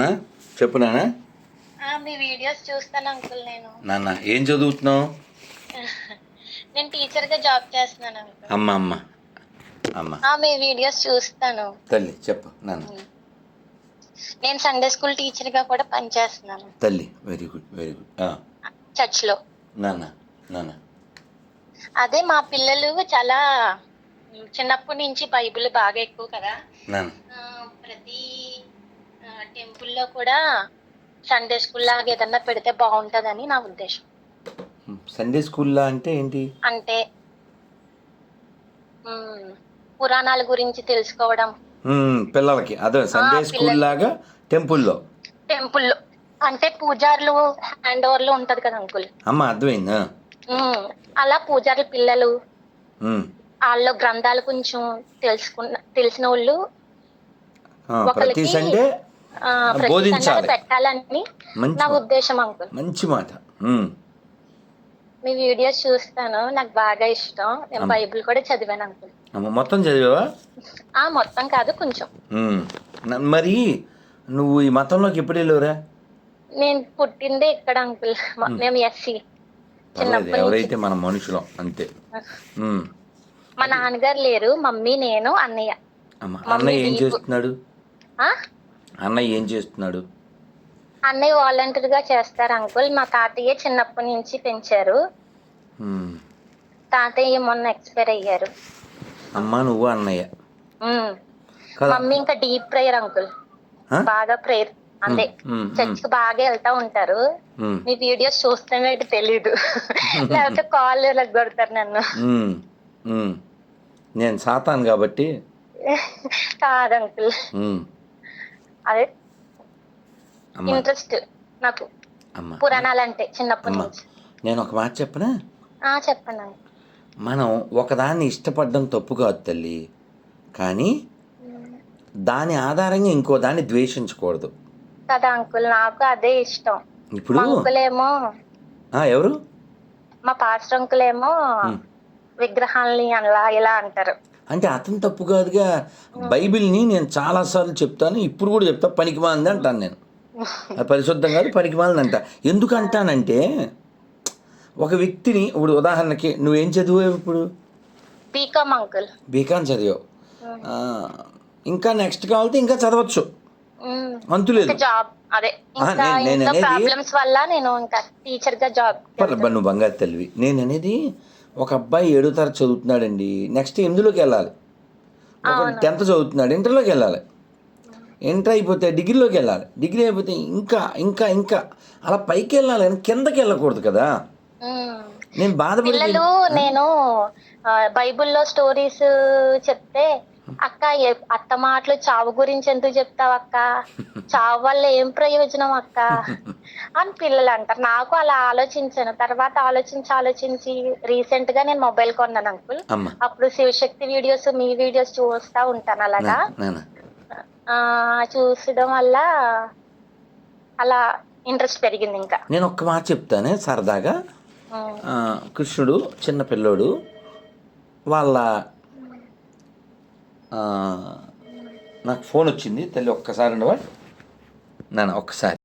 నాన్న చెప్పు నాన్న ఆ, మీ వీడియోస్ చూస్తాను అంకుల్ నేను. నాన్న ఏం చదువుతున్నావు? నేను టీచర్గా జాబ్ చేస్తున్నాను అంకుల్. అమ్మ అమ్మ. అమ్మ. ఆ, మీ వీడియోస్ చూస్తాను. తల్లి చెప్పు నాన్న నేను సండే స్కూల్ టీచర్గా కూడా పనిచేస్తున్నాను. తల్లి వెరీ గుడ్ వెరీ గుడ్. చర్చ్లో నాన్న నాన్న అదే మా పిల్లలు చాలా చిన్నప్పటి నుంచి బైబిల్ బాగా ఎక్కువ కదా. ప్రతి టెంపుల్లో కూడా సండే స్కూల్ లాగా ఏదన్నా పెడితే బాగుంటదని నా ఉద్దేశం. సండే స్కూల్లో అంటే ఏంటి? అంటే పురాణాల గురించి తెలుసుకోవడం. మ్మ్, పిల్లలకి. అదే సండే స్కూల్ లాగా టెంపుల్లో. టెంపుల్లో. అంటే పూజారులు హ్యాండ్ ఓవర్లు ఉంటది కదా అంకుల్? అమ్మ అర్థమైందా? అలా పూజారుల పిల్లలు మ్మ్. వాళ్ళ గ్రంథాలు కొంచెం తెలుసుకున్న తెలిసిన వాళ్ళు ఆ, ప్రతి సండే బోధించాలి. పెట్టాలని నా. ఉద్దేశం అంకుల్. మంచి మాట. మీ వీడియోస్ చూస్తాను. నాకు బాగా ఇష్టం. నేను. బైబిల్ కూడా చదివాను అంకుల్. మొత్తం చదివావా? ఆ మొత్తం కాదు కొంచెం. మరి నువ్వు ఈ మతంలోకి ఎప్పుడు వెళ్ళావురా? నేను పుట్టిందే ఇక్కడ అంకుల్. మేము ఎస్సీ. ఎవరైతే మన మనుషులం అంతే. మా నాన్నగారు లేరు మమ్మీ నేను అన్నయ్య. అన్నయ్య ఏం. చేస్తున్నాడు? అన్నయ్య ఏం చేస్తున్నాడు? అన్నయ్య వాలంటీర్గా చేస్తారు అంకుల్ మా తాతయ్య చిన్నప్పటి నుంచి పెంచారు. తాతయ్య మొన్న ఎక్స్పైర్ అయ్యారు. అమ్మ నువ్వు అన్నయ్య? మమ్మీ ఇంకా డీప్ ప్రేయర్ అంకుల్? బాగా ప్రేయర్ అంతే. మ్మ్, చర్చ్కి బాగా వెళ్తా ఉంటారు. మీ వీడియోస్ చూస్తేనే తెలీదు. లేకపోతే కాల్ కొడతారు నన్ను. నేను సాతాను కాబట్టి. కాదు అంకుల్. అదే ఇంట్రెస్ట్ నాకు అమ్మ. పురాణాలు అంటే చిన్నప్పటి నుంచి. నేను ఒక మాట చెప్పనా? ఆ చెప్పండి మనం ఒకదాన్ని ఇష్టపడడం తప్పు కాదు తల్లి. కానీ దాని ఆధారంగా ఇంకో దాన్ని ద్వేషించకూడదు. కదా అంకుల్ నాకు అదే ఇష్టం. ఇప్పుడు? మా అంకుల్ ఏమో ఆ, ఎవరు? మా పాస్టర్ అంకుల్ ఏమో మ్మ్. విగ్రహాలని అలా ఇలా అంటారు. అంటే అతను తప్పు కాదుగా. బైబిల్ని నేను చాలాసార్లు చెప్తాను ఇప్పుడు కూడా చెప్తా పనికి మాలింది అంటాను నేను. అది పరిశుద్ధం కాదు పనికి మాలింది అంట. ఎందుకు అంటానంటే ఒక వ్యక్తిని ఇప్పుడు ఉదాహరణకి నువ్వేం చదివావు ఇప్పుడు? BCom uncle. బీకాన్ చదివావు. ఇంకా నెక్స్ట్ కావాలంటే ఇంకా చదవచ్చు. అంతులేదు జాబ్ అదే. నేను- నేను ఇంట్లో అనేది- ప్రాబ్లమ్స్ వల్ల నేను ఇంకా టీచర్గా జాబ్ నువ్వు బంగారు తెలివి నేను అనేది ఒక అబ్బాయి ఏడో తరగతి చదువుతున్నాడండి. నెక్స్ట్ ఎనిమిదిలోకి వెళ్ళాలి? ఒక టెన్త్ చదువుతున్నాడు. ఇంటర్లోకి వెళ్ళాలి. ఇంటర్ అయిపోతే డిగ్రీలోకి వెళ్ళాలి. డిగ్రీ అయిపోతే ఇంకా ఇంకా ఇంకా. అలా పైకి వెళ్ళాలి కానీ కిందకి వెళ్ళకూడదు కదా. నేను బాధపడి పిల్లలు నేను బైబిల్లో స్టోరీస్ చెప్తే అక్క అత్త మాటలు చావు గురించి ఎందుకు చెప్తావు అక్క చావు వల్ల ఏం ప్రయోజనం అక్క? అని పిల్లలు అంటారు. నాకు అలా ఆలోచించాను. తర్వాత ఆలోచించి ఆలోచించి రీసెంట్గా నేను మొబైల్ కొన్నాను అంకుల్ అప్పుడు శివశక్తి వీడియోస్ మీ వీడియోస్ చూస్తా ఉంటాను అలాగా. చూసడం వల్ల అలా ఇంట్రెస్ట్ పెరిగింది ఇంకా. నేను ఒక్క మాట చెప్తానే సరదాగా. కృష్ణుడు చిన్న పిల్లోడు వాళ్ళ నాకు ఫోన్ వచ్చింది. తల్లి ఒక్కసారి ఉండవా? నాన్న ఒక్కసారి.